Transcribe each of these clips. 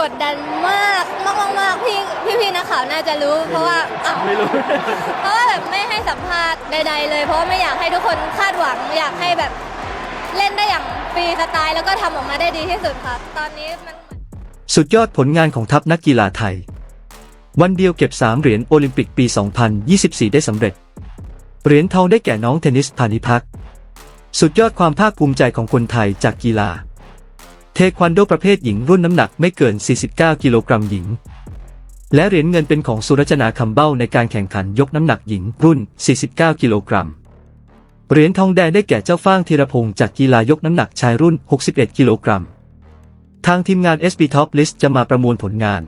กดดันมากมากมากมากพี่พี่พี่นักข่าวน่าจะรู้ เพราะว่าอ้าวไม่รู้ เพราะว่าแบบไม่ให้สัมภาษณ์ใด ๆ เลย เพราะว่าไม่อยากให้ทุกคนคาดหวัง อยากให้แบบเล่นได้อย่างฟรีสไตล์แล้วก็ทำออกมาได้ดีที่สุดค่ะ ตอนนี้มันสุดยอดผลงานของทัพนักกีฬาไทย วันเดียวเก็บ 3 เหรียญโอลิมปิกปี 2024 ได้สำเร็จ เหรียญทองได้แก่น้องเทนนิสพานิพัก สุดยอดความภาคภูมิใจของคนไทยจากกีฬา เทควันโดประเภทหญิงรุ่นน้ำหนักไม่เกิน 49 กิโลกรัมหญิง และเหรียญเงินเป็นของสุรจนาคำเบ้าในการแข่งขันยกน้ำหนักหญิงรุ่น 49 กิโลกรัม เหรียญทองแดงได้แก่เจ้าฟ้างธีรพงศ์จากกีฬายกน้ำหนักชายรุ่น 61 กิโลกรัม ทางทีมงาน SB Top List จะมาประมวลผลงาน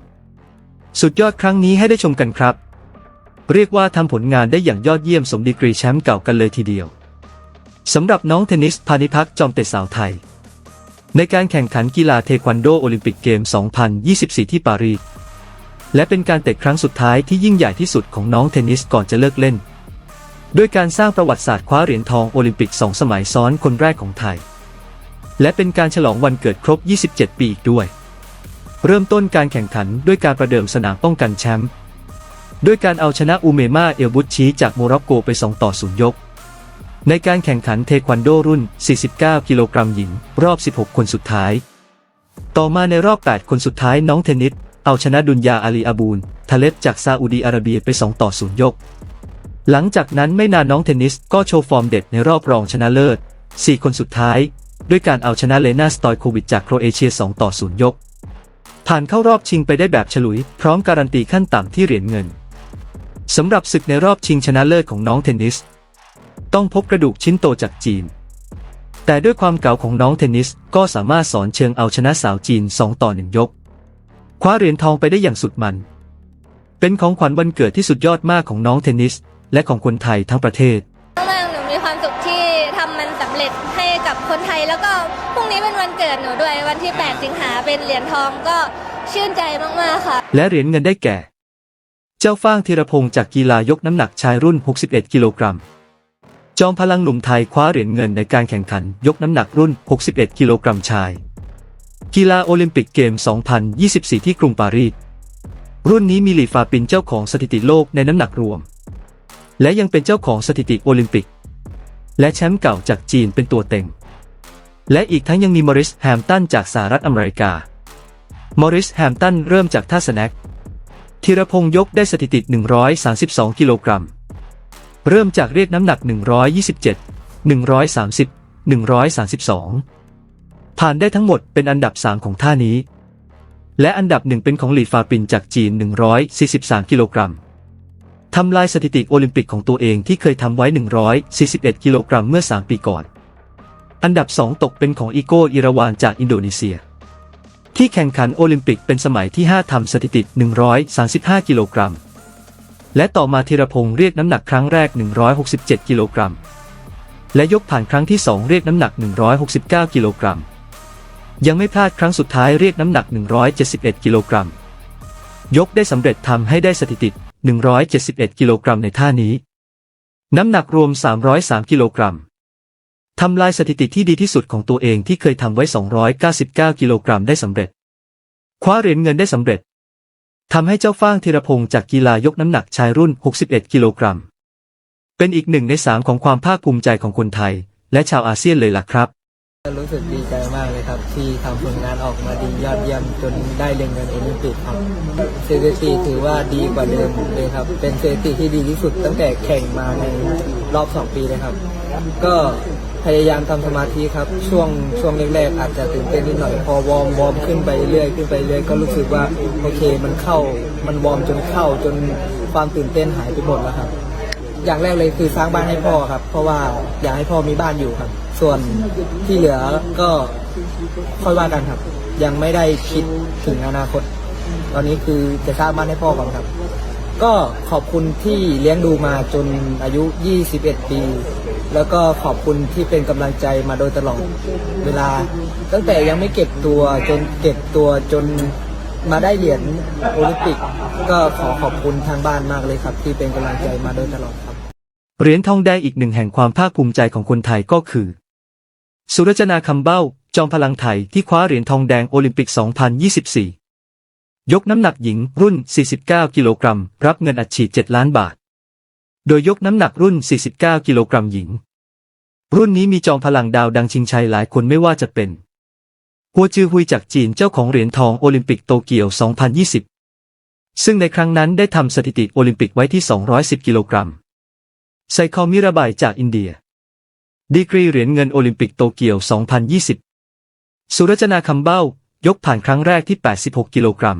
สุดยอดครั้งนี้ให้ได้ชมกันครับ เรียกว่าทำผลงานได้อย่างยอดเยี่ยมสมดีกรีแชมป์เก่ากันเลยทีเดียวสำหรับน้องเทนนิสพานิพักจอมเตะสาวไทย ในการแข่งขันกีฬาเทควันโดโอลิมปิกเกม 2024 ที่ปารีส และเป็นการเตะครั้งสุดท้ายที่ยิ่งใหญ่ที่สุดของน้องเทนนิสก่อนจะเลิกเล่น ด้วยการสร้างประวัติศาสตร์คว้าเหรียญทองโอลิมปิกสองสมัยซ้อนคนแรกของไทย และเป็นการฉลองวันเกิดครบ 27 ปีอีกด้วย เริ่มต้นการแข่งขันด้วยการประเดิมสนามป้องกันแชมป์ ด้วยการเอาชนะอูเมมาเอลบุตชีจากโมร็อกโกไป 2 ต่อ 0 ยก ในการแข่งขันเทควันโดรุ่น 49 กิโลกรัมหญิง รอบ 16 คนสุดท้าย ต่อมาในรอบ 8 คนสุดท้ายน้องเทนนิส เอาชนะดุนยาอาลีอาบูนทาเลจากซาอุดีอาระเบียไป 2 ต่อ 0 ยก หลังจากนั้นไม่นานน้องเทนนิสก็โชว์ฟอร์มเด็ดในรอบรองชนะเลิศ 4 คนสุดท้าย ด้วยการเอาชนะเลนาสตอยโควิดจากโครเอเชีย 2 ต่อ 0 ยก ผ่านเข้ารอบชิงไปได้แบบฉลุย พร้อมการันตีขั้นต่ำที่เหรียญเงินสำหรับศึกในรอบชิงชนะเลิศของน้องเทนนิส ต้องพบกระดูกชิ้นโตจากจีน แต่ด้วยความเก่าของน้องเทนนิสก็สามารถสอนเชิงเอาชนะสาวจีน 2 ต่อ 1 ยก คว้าเหรียญทองไปได้อย่างสุดมัน เป็นของขวัญวันเกิดที่สุดยอดมากของน้องเทนนิส และของคนไทยทั้งประเทศมากๆหนูมีความสุขที่ทำมันสำเร็จให้กับคนไทยแล้วก็พรุ่งนี้เป็นวันเกิดหนูด้วยวันที่ 8 สิงหาเป็นเหรียญทองก็ชื่นใจมากๆค่ะ และเหรียญเงินได้แก่ เจ้าฟ้างธีรพงศ์จากกีฬายกน้ำหนักชายรุ่น 61 กิโลกรัม จอมพลังหนุ่มไทยคว้าเหรียญเงินในการแข่งขันยกน้ำหนักรุ่น 61 กิโลกรัมชาย กีฬาโอลิมปิกเกม 2024 ที่กรุงปารีส รุ่นนี้มีหลีฟาปินเจ้าของสถิติโลกในน้ำหนักรวม และยังเป็นเจ้าของสถิติโอลิมปิก และแชมป์เก่าจากจีนเป็นตัวเต็ง และอีกทั้งยังมีมอริสแฮมตันจากสหรัฐอเมริกา มอริสแฮมตันเริ่มจากท่าสแน็คธีรพงษ์ยกได้สถิติ 132 กิโลกรัม เริ่มจากเรียกน้ำหนัก 127 130 132 ผ่านได้ทั้งหมดเป็นอันดับ 3 ของท่านี้ และอันดับหนึ่งเป็นของหลีฟาปินจากจีน 143 กิโลกรัมทำลายสถิติโอลิมปิกของตัวเองที่เคยทำไว้ 141 กิโลกรัมเมื่อ 3 ปีก่อน อันดับ 2 ตกเป็นของอีโกอิราวานจากอินโดนีเซีย ที่แข่งขันโอลิมปิกเป็นสมัยที่ 5ทำสถิติ 135 กิโลกรัม และต่อมาธีรพงษ์เรียกน้ำหนักครั้งแรก 167 กิโลกรัม และยกผ่านครั้งที่ 2 เรียกน้ำหนัก 169 กิโลกรัม ยังไม่พลาดครั้งสุดท้ายเรียกน้ำหนัก 171 กิโลกรัม ยกได้สำเร็จทำให้ได้สถิติ 171 กิโลกรัมในท่านี้ น้ำหนักรวม 303 กิโลกรัมทำลายสถิติที่ดีที่สุดของตัวเองที่เคยทำไว้ 299 กิโลกรัมได้สำเร็จ คว้าเหรียญเงินได้สำเร็จ ทำให้เจ้าฟ้างธีรพงศ์จากกีฬายกน้ำหนักชายรุ่น 61 กิโลกรัม เป็นอีกหนึ่งในสามของความภาคภูมิใจของคนไทย และชาวอาเซียนเลยล่ะครับ รู้สึกดีใจมากเลยครับ ที่ทำผลงานออกมาดียอดเยี่ยมจนได้เหรียญเงินโอลิมปิกครับสถิติถือว่าดีกว่าเดิมเลยครับ เป็นสถิติที่ดีที่สุดตั้งแต่แข่งมาในรอบ 2 ปีเลยครับ ก็ พยายามทำสมาธิครับ ช่วงช่วงแรกๆอาจจะตื่นเต้นนิดหน่อยพอวอร์มวอร์มขึ้นไปเรื่อยขึ้นไปเรื่อยก็รู้สึกว่าโอเคมันเข้ามันวอร์มจนเข้าจนความตื่นเต้นหายไปหมดแล้วครับ อย่างแรกเลยคือสร้างบ้านให้พ่อครับ เพราะว่าอยากให้พ่อมีบ้านอยู่ครับ ส่วนที่เหลือก็ค่อยว่ากันครับ ยังไม่ได้คิดถึงอนาคต ตอนนี้คือจะสร้างบ้านให้พ่อก่อนครับ ก็ขอบคุณที่เลี้ยงดูมาจนอายุ 21 ปี แล้วก็ขอบคุณที่เป็นกำลังใจมาโดยตลอดเวลา ตั้งแต่ยังไม่เก็บตัวจนเก็บตัวจนมาได้เหรียญโอลิมปิก ก็ขอขอบคุณทางบ้านมากเลยครับ ที่เป็นกำลังใจมาโดยตลอดครับ เหรียญทองแดงอีกหนึ่งแห่งความภาคภูมิใจของคนไทยก็คือ สุรจนาคำเบ้า จอมพลังไทยที่คว้าเหรียญทองแดงโอลิมปิก 2024 ยกน้ำหนักหญิงรุ่น 49 กิโลกรัม รับเงินอัดฉีด 7 ล้านบาท โดยยกน้ำหนักรุ่น 49 กิโลกรัมหญิง รุ่นนี้มีจอมพลังดาวดังชิงชัยหลายคนไม่ว่าจะเป็น หัวจือฮุยจากจีนเจ้าของเหรียญทองโอลิมปิกโตเกียว 2020 ซึ่งในครั้งนั้นได้ทำสถิติโอลิมปิกไว้ที่ 210 กิโลกรัม ไซคอมิราบายจากอินเดีย ดีกรีเหรียญเงินโอลิมปิกโตเกียว 2020 สุรจนาคำเบ้ายกผ่านครั้งแรกที่ 86 กิโลกรัม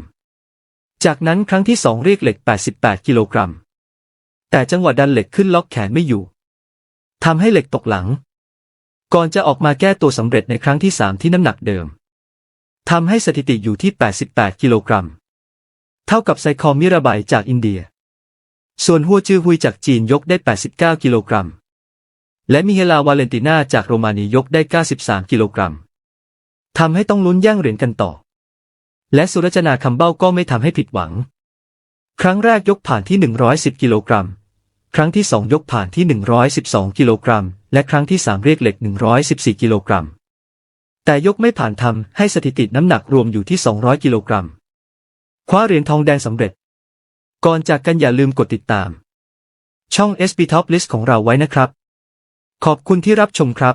จากนั้นครั้งที่ 2 เรียกเหล็ก 88 กิโลกรัม แต่จังหวะดันเหล็กขึ้นล็อกแขนไม่อยู่ทำให้เหล็กตกหลัง ก่อนจะออกมาแก้ตัวสำเร็จในครั้งที่3ที่น้ำหนักเดิมทำให้สถิติอยู่ที่ 88 กิโลกรัม เท่ากับไซคอมิราบายจากอินเดีย ส่วนฮัวจือฮุยจากจีนยกได้ 89 กิโลกรัม และมิเฮลาวาเลนติน่าจากโรมาเนียกได้ 93 กิโลกรัมทำให้ต้องลุ้นแย่งเหรียญกันต่อ และสุรจนาคำเบ้าก็ไม่ทำให้ผิดหวัง ครั้งแรกยกผ่านที่ 110 กิโลกรัม ครั้งที่สองยกผ่านที่ 112 กิโลกรัม และครั้งที่สามเรียกเหล็ก 114 กิโลกรัม แต่ยกไม่ผ่านทำให้สถิติน้ำหนักรวมอยู่ที่ 200 กิโลกรัม คว้าเหรียญทองแดงสำเร็จ ก่อนจากกันอย่าลืมกดติดตาม ช่อง SB Top List ของเราไว้นะครับ ขอบคุณที่รับชมครับ